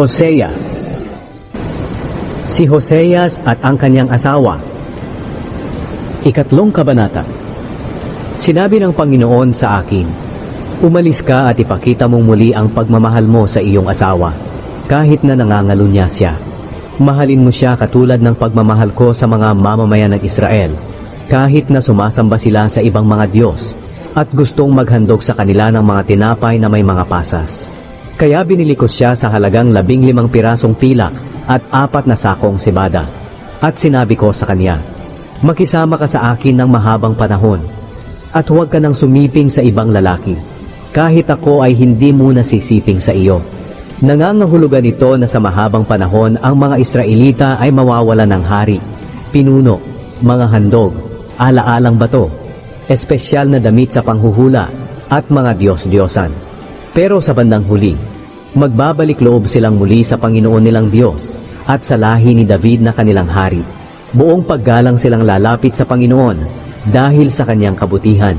Hosea Si Hoseas at ang kanyang asawa Ikatlong kabanata Sinabi ng Panginoon sa akin, Umalis ka at ipakita mong muli ang pagmamahal mo sa iyong asawa, kahit na nangangalunya siya. Mahalin mo siya katulad ng pagmamahal ko sa mga mamamayan ng Israel, kahit na sumasamba sila sa ibang mga Diyos, at gustong maghandog sa kanila ng mga tinapay na may mga pasas. Kaya binili ko siya sa halagang labing limang pirasong pilak at apat na sakong sibada. At sinabi ko sa kanya, Makisama ka sa akin ng mahabang panahon, at huwag ka nang sumiping sa ibang lalaki, kahit ako ay hindi muna sisiping sa iyo. Nangangahulugan ito na sa mahabang panahon ang mga Israelita ay mawawala ng hari, pinuno, mga handog, alaalang bato, espesyal na damit sa panghuhula, at mga Diyos-Diyosan. Pero sa bandang huli, magbabalik loob silang muli sa Panginoon nilang Diyos at sa lahi ni David na kanilang hari. Buong paggalang silang lalapit sa Panginoon dahil sa kanyang kabutihan